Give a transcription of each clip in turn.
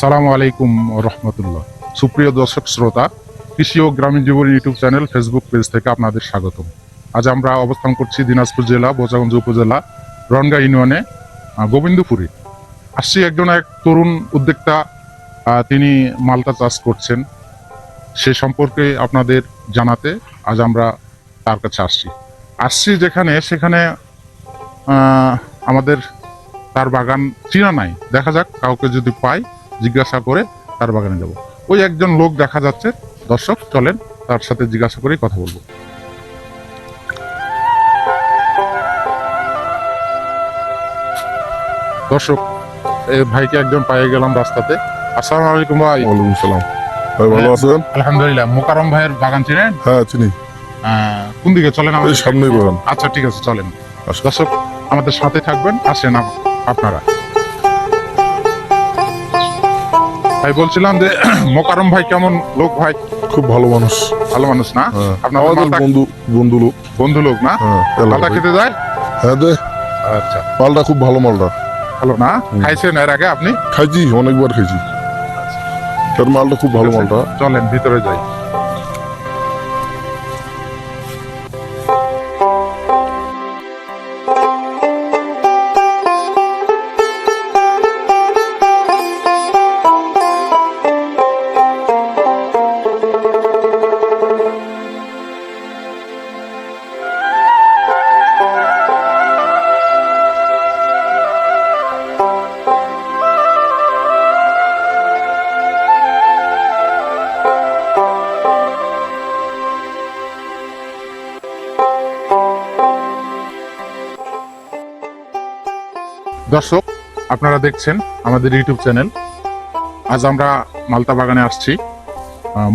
আসসালামু আলাইকুম রহমতুল্লাহ সুপ্রিয় দর্শক শ্রোতা, কৃষি ও গ্রামীণ জীবন ইউটিউব চ্যানেল ফেসবুক পেজ থেকে আপনাদের স্বাগতম। আজ আমরা অবস্থান করছি দিনাজপুর জেলা বোচাগঞ্জ উপজেলা রনগা ইউনিয়নে গোবিন্দপুরে। আসছি একজন এক তরুণ উদ্যোক্তা তিনি মালটা চাষ করছেন। সে সম্পর্কে আপনাদের জানাতে আজ আমরা তার কাছে আসছি। আসছি যেখানে, সেখানে আমাদের তার বাগান চিনা নাই। দেখা যাক কাউকে যদি পাই জিজ্ঞাসা করে তার বাগানে যাব। ওই একজন লোক দেখা যাচ্ছে দর্শক চলেন তার সাথে জিজ্ঞাসা করেই কথা বলব। দর্শক এই ভাইকে একজন পাইয়ে গেলাম রাস্তাতে। আসসালামু আলাইকুম ভাই। ওয়ালাইকুম সালাম। ভাই ভালো আছেন? আলহামদুলিল্লাহ। মোকারম ভাইয়ের বাগান চিনেন? হ্যাঁ চিনি। আহ, কোন দিকে চলেন আমাদের সামনেই বাগান। আচ্ছা ঠিক আছে চলেন। দর্শক আমাদের সাথে থাকবেন আসেন আপ- আপনারা। ভাই বলছিলাম যে মোকারম ভাই কেমন লোক ভাই? খুব ভালো মানুষ। ভালো মানুষ না? আপনার আপনাদের মালটা- বন্ধু বন্ধু লোক। বন্ধু লোক না? হ্যাঁ মালটা খেতে যায়? হ্যাঁ দে। আচ্ছা। মালটা খুব ভালো মালটা। ভালো না। খাইছেন এর আগে আপনি? খাইছি অনেকবার খাইছি। তার মালটা খুব ভালো মালটা। চলেন ভিতরে যাই। দর্শক আপনারা দেখছেন আমাদের ইউটিউব চ্যানেল। আজ আমরা মালতা বাগানে আসছি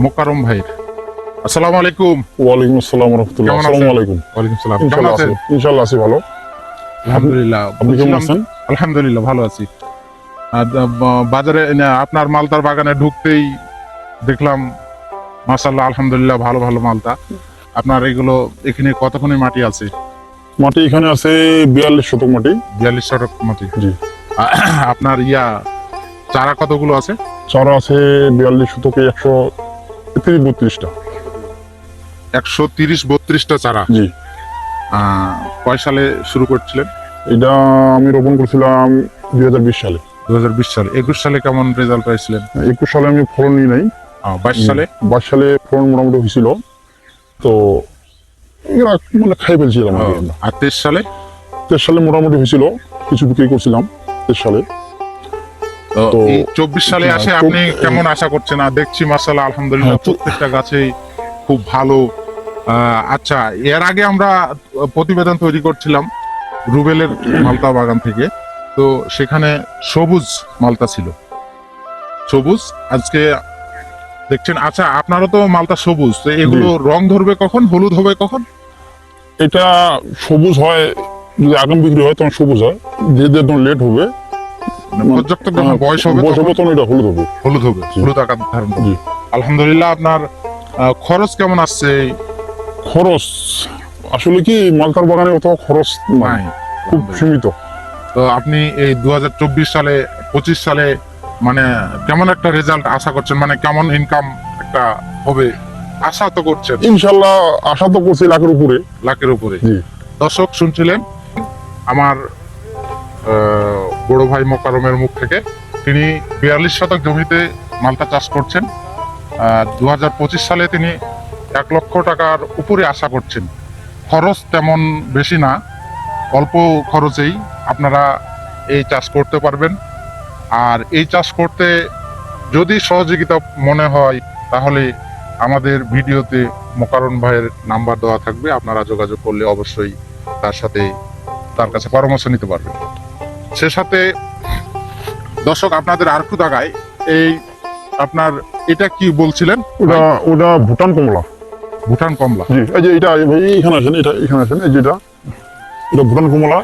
মোকারম ভাইয়ের। আসসালামু আলাইকুম। ওয়ালাইকুম আসসালাম রহমতুল্লাহ? আসসালামু আলাইকুম। ওয়ালাইকুম সালাম। কেমন আছেন? আছি। ইনশাল্লাহ আছি ভালো। আলহামদুলিল্লাহ। আপনি কেমন আছেন? আলহামদুলিল্লাহ ভালো আছি। বাজারে আপনার মালতার বাগানে ঢুকতেই দেখলাম মাসাল্লাহ আলহামদুলিল্লাহ ভালো ভালো মালতা। আপনার এগুলো এখানে কতক্ষণে মাটি আছে? মাটি এখানে আছে বিয়াল্লিশ শতক মাটি। বিয়াল্লিশ শতক মাটি। জি। আপনার ইয়া চারা কতগুলো আছে? চারা আছে বিয়াল্লিশ শতকে একশো তিরিশ বত্রিশটা। একশো তিরিশ বত্রিশটা চারা। জি। কয় সালে শুরু করছিলেন? এটা আমি রোপণ করছিলাম দুই হাজার বিশ সালে। দু হাজার বিশ সালে। একুশ সালে কেমন রেজাল্ট পাইছিলেন? একুশ সালে আমি ফলন নিই। নাই বাইশ সালে? বাইশ সালে ফলন মোটামুটি হয়েছিল। তো এগুলা মানে খাই ফেলছিলাম আর তেইশ সালে? তেইশ সালে মোটামুটি হয়েছিল কিছু বিক্রি করছিলাম তেইশ সালে। তো চব্বিশ সালে হ্যাঁ, আসে আপনি কেমন আশা করছেন? আর দেখছি মাসাল্লাহ আলহামদুলিল্লাহ হ্যাঁ, প্রত্যেকটা গাছেই খুব ভালো। আচ্ছা এর আগে আমরা প্রতিবেদন তৈরি করছিলাম রুবেলের মালতা বাগান থেকে। তো সেখানে সবুজ মালতা ছিল। সবুজ আজকে দেখছেন আচ্ছা আপনারও তো মালতা সবুজ তো এগুলো রং ধরবে কখন? হলুদ হবে কখন? এটা সবুজ হয় যদি আগাম বিক্রি হয় তখন সবুজ হয়। যে যে লেট হবে মানে পর্যাপ্ত হ্যাঁ, বয়স হবে বয়স তখন হবে তখন এটা হলুদ হবে। হলুদ হবে হলুদ আকার ধারণ আলহামদুলিল্লাহ আপনার খরচ কেমন আসছে? খরচ আসলে কি মালতার বাগানে অত খরচ নাই নাই খুব সীমিত। তো আপনি এই দু হাজার চব্বিশ সালে পঁচিশ সালে মানে কেমন একটা রেজাল্ট আশা করছেন? মানে কেমন ইনকাম একটা হবে? আশা তো করছেন। ইনশাল্লাহ আশা তো করছি লাখের উপরে। লাখের উপরে। দর্শক শুনছিলেন আমার বড় ভাই মোকারমের মুখ থেকে। তিনি বিয়াল্লিশ শতক জমিতে মালটা চাষ করছেন। দু হাজার পঁচিশ সালে তিনি এক লক্ষ টাকার উপরে আশা করছেন। খরচ তেমন বেশি না অল্প খরচেই আপনারা এই চাষ করতে পারবেন। আর এই চাষ করতে যদি সহযোগিতা মনে হয় তাহলে আমাদের ভিডিওতে মোকারণ ভাইয়ের নাম্বার দেওয়া থাকবে আপনারা যোগাযোগ করলে অবশ্যই তার সাথে তার কাছে পরামর্শ নিতে পারবেন। সে সাথে দর্শক আপনাদের আর একটু দাগায় এই আপনার এটা কি বলছিলেন? ওটা ওটা ভুটান কমলা। ভুটান কমলা। জি এই যে এটা এই- এই- এইখানে আছেন এটা এখানে আছেন এই যেটা এটা ভুটান কমলা।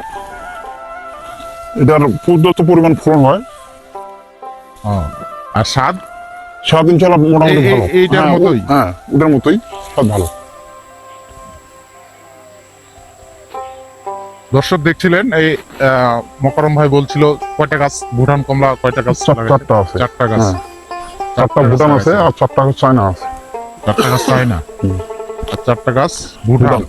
এটার পর্যাপ্ত পরিমাণ ফলন হয়। আর স্বাদ? সাত ইনশাল্লাহ মোটামুটি ভালো। এইটার হ্যাঁ, মতোই? হ্যাঁ ওটার মতোই। সব ভালো। দর্শক দেখছিলেন এই মকরম ভাই বলছিল কয়টা গাছ? ভুটান কমলা কয়টা গাছ চারটা আছে। চারটা গাছ। হ্যাঁ। চারটা ভুটান আছে আর চারটা গাছ চায়না আছে। চারটা গাছ চায়না? আর চারটা গাছ ভুটান।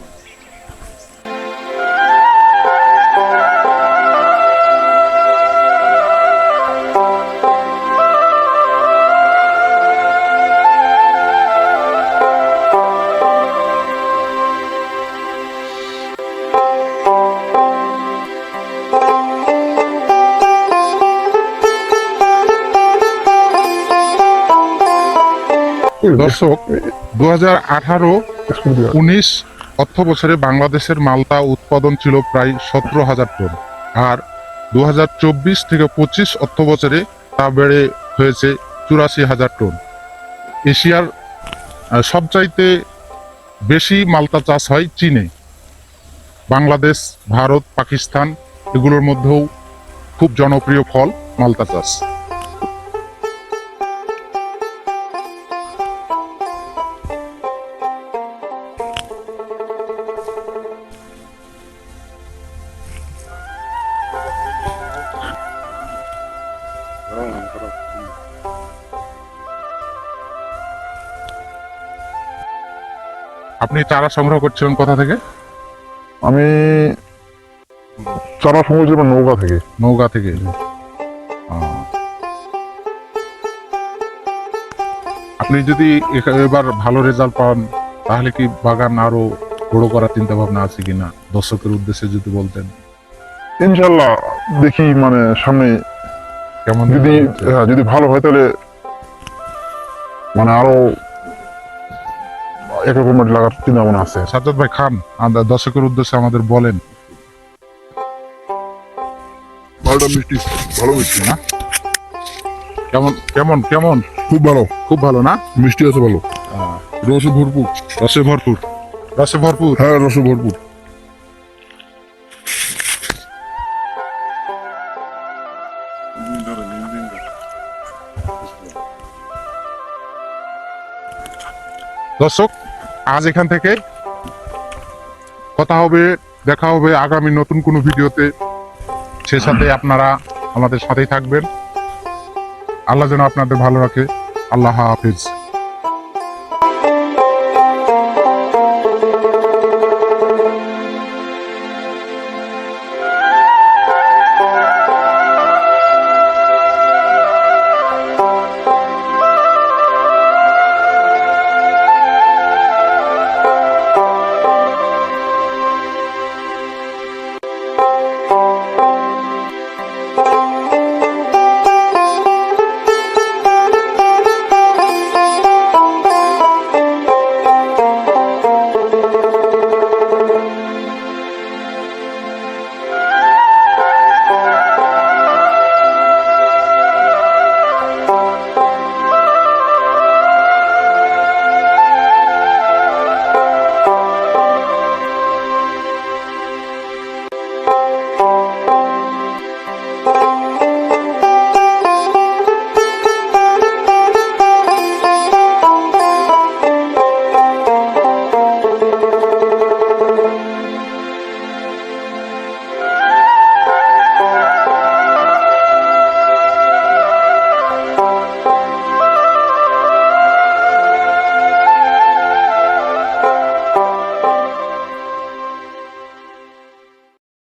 দর্শক দু হাজার আঠারো উনিশ অর্থ বছরে বাংলাদেশের মালটা উৎপাদন ছিল প্রায় সতেরো হাজার টন। আর দু হাজার চব্বিশ থেকে পঁচিশ অর্থ বছরে তা বেড়ে হয়েছে চুরাশি হাজার টন। এশিয়ার সবচাইতে বেশি মালটা চাষ হয় চীনে। বাংলাদেশ, ভারত, পাকিস্তান এগুলোর মধ্যেও খুব জনপ্রিয় ফল মালটা চাষ। আপনি চারা সংগ্রহ করছিলেন কোথা থেকে? আমি চারা সময় যাব নৌকা থেকে। নৌকা থেকে। আপনি যদি এবার ভালো রেজাল্ট পান তাহলে কি বাগান আরও বড় করার চিন্তা ভাবনা আছে কিনা? দর্শকের উদ্দেশ্যে যদি বলতেন। ইনশাল্লাহ দেখি মানে সামনে কেমন যদি হ্যাঁ, যদি ভালো হয় তাহলে মানে আরও একরকম লাগার চিন্তা ভাবনা আছে। সাজ্জাদ ভাই খান আমাদের দর্শকের উদ্দেশ্যে আমাদের বলেন। ভালোটা মিষ্টি ভালো মিষ্টি না? কেমন কেমন কেমন? খুব ভালো। খুব ভালো না? মিষ্টি আছে ভালো। রসে ভরপুর রসে ভরপুর। রসে ভরপুর? হ্যাঁ রসে ভরপুর। দর্শক আজ এখান থেকে কথা হবে, দেখা হবে আগামী নতুন কোনো ভিডিওতে। সে সাথে আপনারা আমাদের সাথেই থাকবেন। আল্লাহ যেন আপনাদের ভালো রাখে। আল্লাহ হাফিজ।